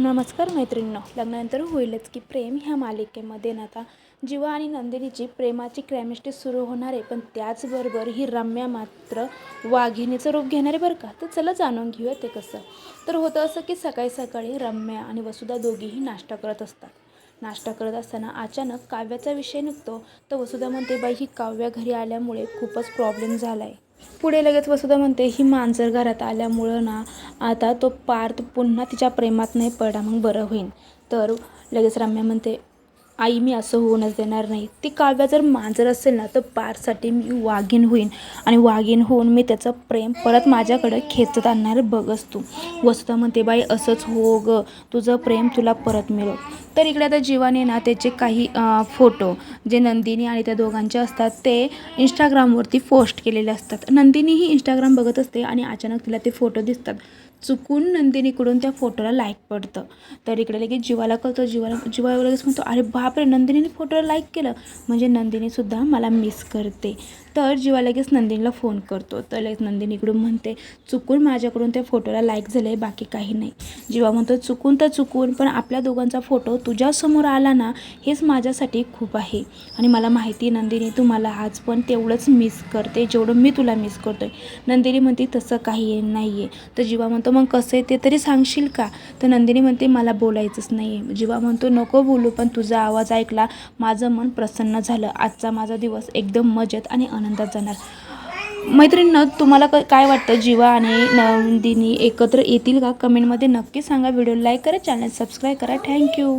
नमस्कार मैत्रिणींनो. लग्नानंतर होईलच की प्रेम ह्या मालिकेमध्ये ना आता जीवा आणि नंदिनीची प्रेमाची केमिस्ट्री सुरू होणार आहे. पण त्याचबरोबर ही रम्या मात्र वाघिणीचं रूप घेणार आहे बरं का? तर चला जाणून घेऊया ते कसं. तर होतं असं की सकाळी सकाळी रम्या आणि वसुधा दोघीही नाश्ता करत असतात. नाश्ता करत असताना अचानक काव्याचा विषय निघतो. तर वसुधा म्हणते बाई ही काव्या घरी आल्यामुळे खूपच प्रॉब्लेम झाला आहे पुढे लगेच वसुधा म्हणते ही मांजर घरात आल्यामुळं ना आता तो पार्थ पुन्हा तिच्या प्रेमात नाही पडा मग बरं होईल तर लगेच रम्या म्हणते आई मी असं होऊनच देणार नाही. ती काव्या जर मांजर असेल ना तर पारसाठी मी वाघीण होईन. आणि वाघीण होऊन मी त्याचं प्रेम परत माझ्याकडे खेचत आणणार बघच तू. वसुधा म्हणते बाई असंच हो ग. तुझं प्रेम तुला परत मिळव तर इकडे आता जीवाने ना त्याचे काही फोटो जे नंदिनी आणि त्या दोघांचे असतात ते इंस्टाग्रामवरती पोस्ट केलेले असतात. नंदिनी ही इंस्टाग्राम बघत असते आणि अचानक तिला ते फोटो दिसतात. चुकून नंदिनीकडून त्या फोटोला लाईक पडतं. तर इकडे लगेच जीवाला कळतं. जीवाला जीवा लगेच म्हणतो अरे बापरे नंदिनीने फोटोला लाईक केलं. म्हणजे नंदिनीसुद्धा मला मिस करते. तर जीवा लगेच नंदिनीला फोन करतो तर लगेच नंदिनीकडून म्हणते चुकून माझ्याकडून त्या फोटोला लाईक झालं आहे बाकी काही नाही. जीवा म्हणतो चुकून तर चुकून पण आपल्या दोघांचा फोटो तुझ्यासमोर आला ना हेच माझ्यासाठी खूप आहे. आणि मला माहिती आहे नंदिनी तू मला आज पण तेवढंच मिस करते जेवढं मी तुला मिस करतो आहे नंदिनी म्हणते तसं काही नाही आहे तर जीवा म्हणतो मग कसं आहे ते तरी सांगशील का? तर नंदिनी म्हणते मला बोलायचंच नाही आहे जीवा म्हणतो नको बोलू पण तुझा आवाज आवाज ऐकला. माझं मन प्रसन्न झालं. आजचा माझा दिवस एकदम मजेत आणि आनंदात जाणार. मैत्रिणींनो तुम्हाला क काय वाटतं? जीवा आणि नंदिनी एकत्र येतील का? कमेंटमध्ये नक्की सांगा. व्हिडिओ लाईक करा चॅनल सबस्क्राईब करा. Thank you.